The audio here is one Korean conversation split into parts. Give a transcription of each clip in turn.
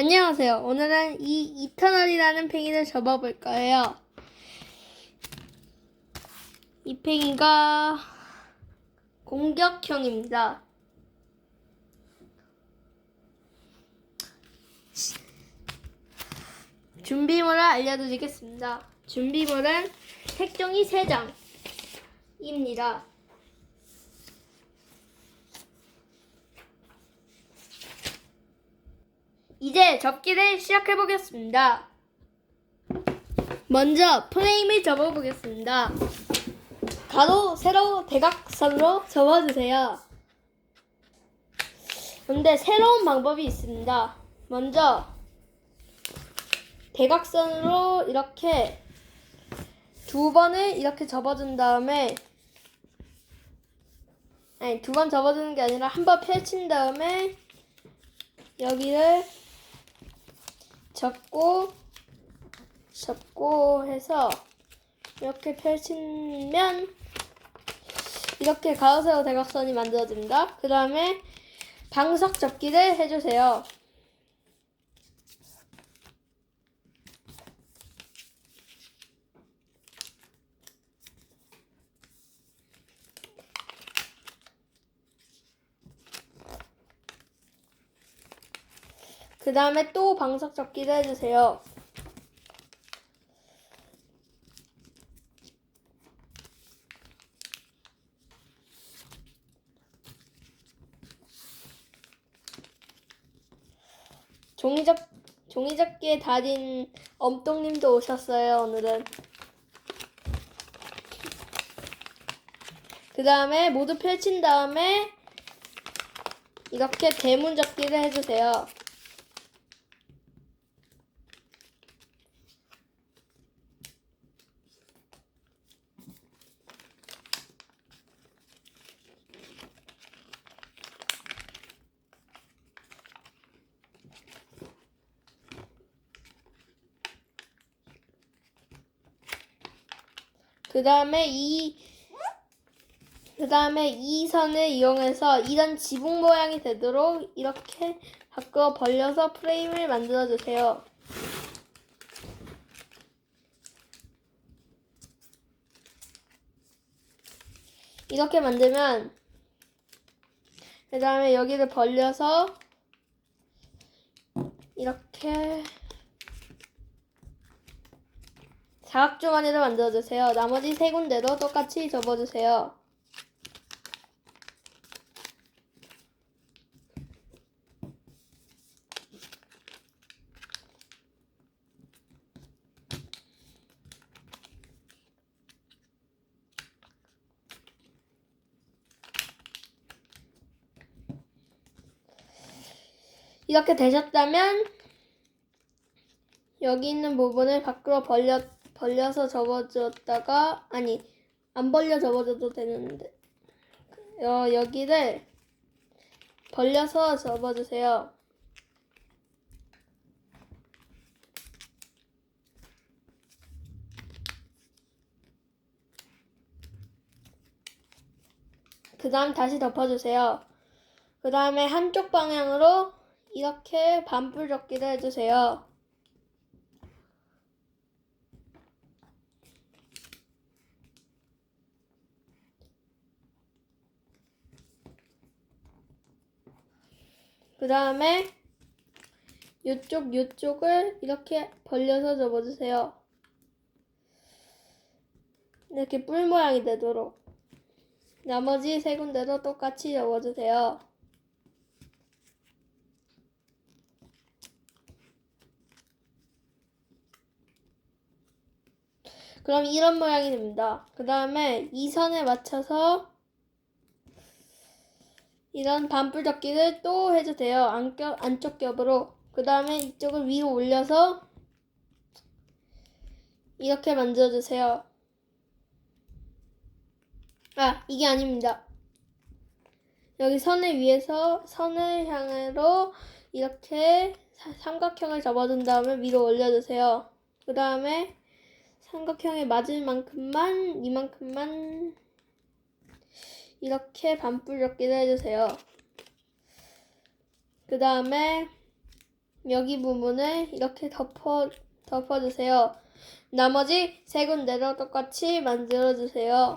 안녕하세요. 오늘은 이 이터널이라는 팽이를 접어볼 거예요. 이 팽이가 공격형입니다. 준비물을 알려드리겠습니다. 준비물은 색종이 3장입니다. 이제 접기를 시작해 보겠습니다. 먼저 프레임을 접어 보겠습니다. 가로, 세로, 대각선으로 접어주세요. 근데 새로운 방법이 있습니다. 먼저 대각선으로 이렇게 두 번을 이렇게 접어준 다음에 아니 두 번 접어주는 게 아니라 한 번 펼친 다음에 여기를 접고 접고 해서 이렇게 펼치면 이렇게 가로세로 대각선이 만들어집니다. 그 다음에 방석 접기를 해주세요. 그 다음에 또 방석 접기를 해주세요. 종이접 종이접기의 달인 엄똥님도 오셨어요 오늘은. 그 다음에 모두 펼친 다음에 이렇게 대문 접기를 해주세요. 그 다음에 이, 그 다음에 이 선을 이용해서 이런 지붕 모양이 되도록 이렇게 밖으로 벌려서 프레임을 만들어 주세요. 이렇게 만들면 그 다음에 여기를 벌려서 이렇게 사각주머니를 만들어주세요. 나머지 세 군데도 똑같이 접어주세요. 이렇게 되셨다면 여기 있는 부분을 밖으로 벌려, 벌려서 접어주었다가, 아니, 안 벌려 접어줘도 되는데, 어, 여기를 벌려서 접어주세요. 그 다음 다시 덮어주세요. 그 다음에 한쪽 방향으로 이렇게 반풀 접기를 해주세요. 그 다음에 이쪽 이쪽을 이렇게 벌려서 접어주세요. 이렇게 뿔 모양이 되도록 나머지 세 군데도 똑같이 접어주세요. 그럼 이런 모양이 됩니다. 그 다음에 이 선에 맞춰서 이런 반풀 접기를 또 해주세요. 안쪽, 안쪽 겹으로. 그 다음에 이쪽을 위로 올려서 이렇게 만들어주세요. 아, 이게 아닙니다. 여기 선을 위에서 선을 향으로 이렇게 사- 삼각형을 접어준 다음에 위로 올려주세요. 그 다음에 삼각형에 맞을 만큼만 이만큼만 이렇게 반풀 접기를 해주세요. 그 다음에 여기 부분을 이렇게 덮어 덮어주세요. 나머지 세 군데도 똑같이 만들어주세요.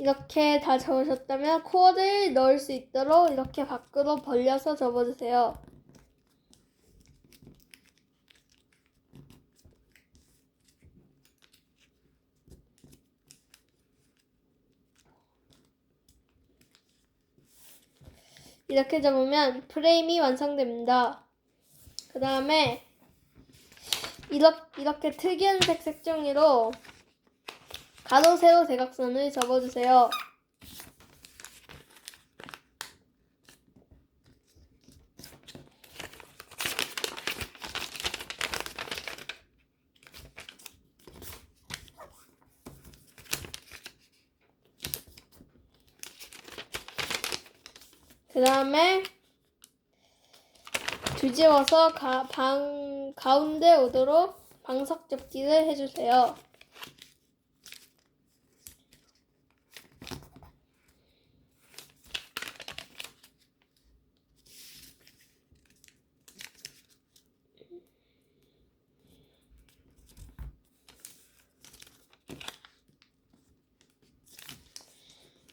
이렇게 다 접으셨다면 코어를 넣을 수 있도록 이렇게 밖으로 벌려서 접어주세요. 이렇게 접으면 프레임이 완성됩니다. 그 다음에 이렇게, 이렇게 특이한 색 색 종이로 가로 세로 대각선을 접어주세요. 그 다음에 뒤집어서 가, 방, 가운데 오도록 방석 접기를 해주세요.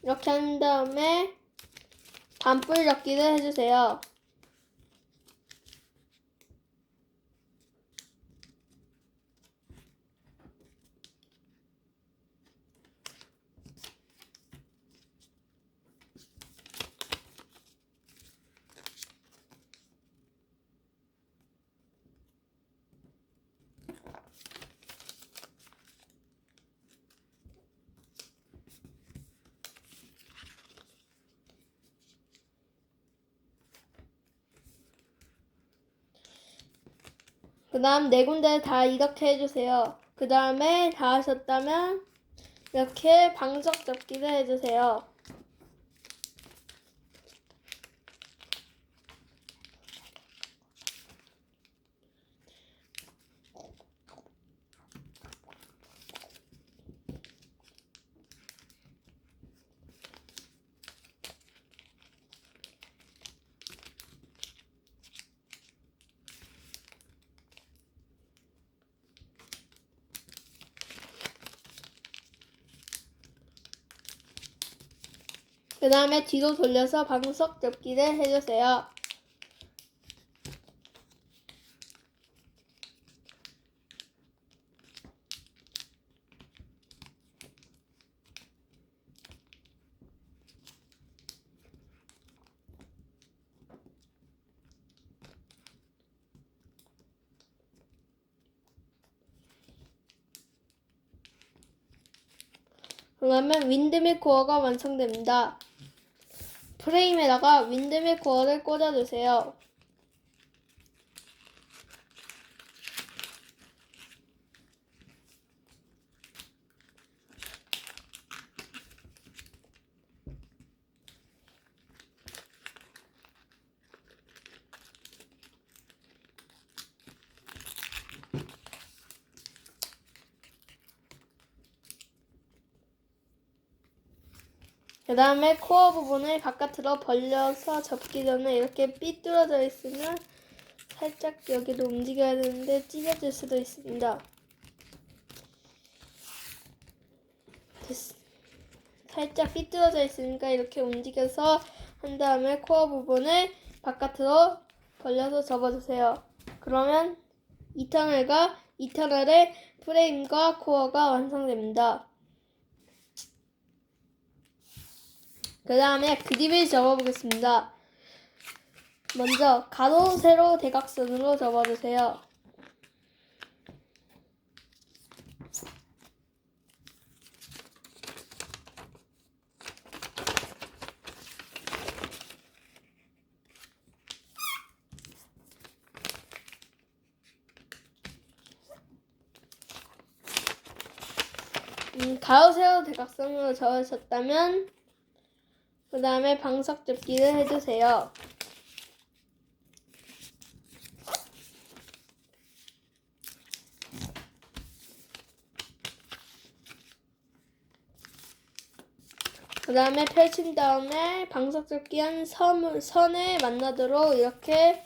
이렇게 한 다음에 반뿔 접기를 해주세요. 그 다음 네 군데 다 이렇게 해주세요. 그 다음에 다 하셨다면 이렇게 방석 접기를 해주세요. 그 다음에 뒤로 돌려서 방석 접기를 해주세요. 그러면 윈드밀 코어가 완성됩니다. 프레임에다가 윈드밀 코어를 꽂아주세요. 그 다음에 코어 부분을 바깥으로 벌려서 접기 전에 이렇게 삐뚤어져 있으면 살짝 여기로 움직여야 되는데 찢어질 수도 있습니다. 됐- 살짝 삐뚤어져 있으니까 이렇게 움직여서 한 다음에 코어 부분을 바깥으로 벌려서 접어주세요. 그러면 이터널과 이터널의 프레임과 코어가 완성됩니다. 그 다음에 그립을 접어보겠습니다. 먼저 가로, 세로, 대각선으로 접어주세요. 음, 가로, 세로, 대각선으로 접으셨다면 그 다음에 방석 접기를 해주세요. 그 다음에 펼친 다음에 방석 접기 한 선, 선에 만나도록 이렇게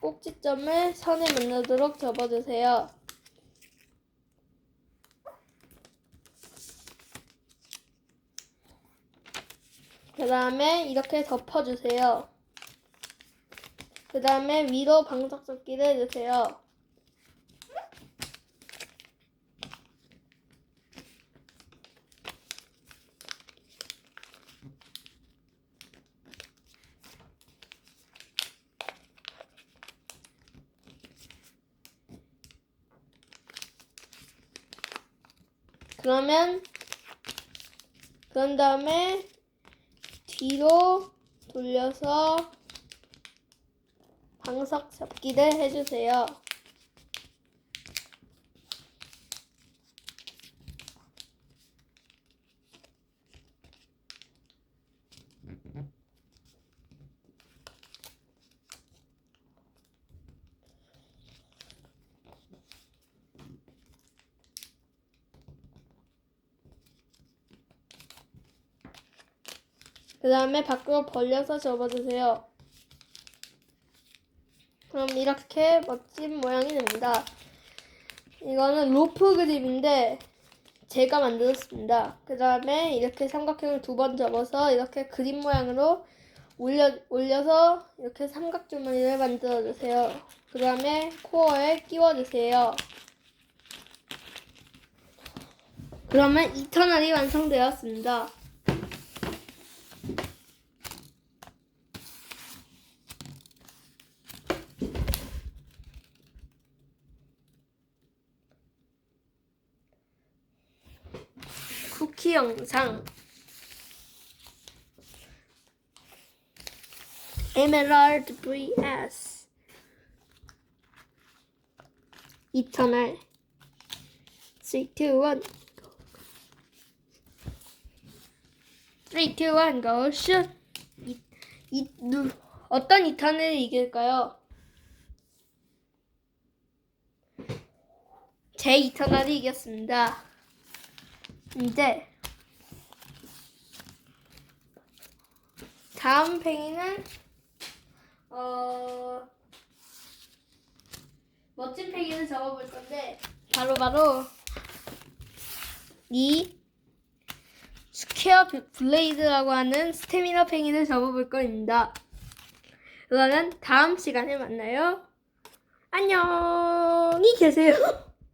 꼭지점을 선에 만나도록 접어주세요. 그 다음에 이렇게 덮어주세요. 그 다음에 위로 방석 접기를 해주세요. 그러면 그런 다음에 뒤로 돌려서 방석 접기를 해주세요. 그 다음에 밖으로 벌려서 접어주세요. 그럼 이렇게 멋진 모양이 됩니다. 이거는 로프 그립인데 제가 만들었습니다. 그 다음에 이렇게 삼각형을 두 번 접어서 이렇게 그림 모양으로 올려, 올려서 이렇게 삼각주머니를 만들어주세요. 그 다음에 코어에 끼워주세요. 그러면 이터널이 완성되었습니다. 영상. 에메랄드 vs 이터널. 3, 2, 1 3, 2, 1 go shoot 이, 이, 누, 어떤 이터널이 이길까요? 제 이터널이 이겼습니다. 이제 다음 팽이는 어 멋진 팽이를 접어볼 건데 바로 바로 이 스퀘어 블레이드라고 하는 스태미너 팽이를 접어볼 겁니다. 그러면 다음 시간에 만나요. 안녕히 계세요.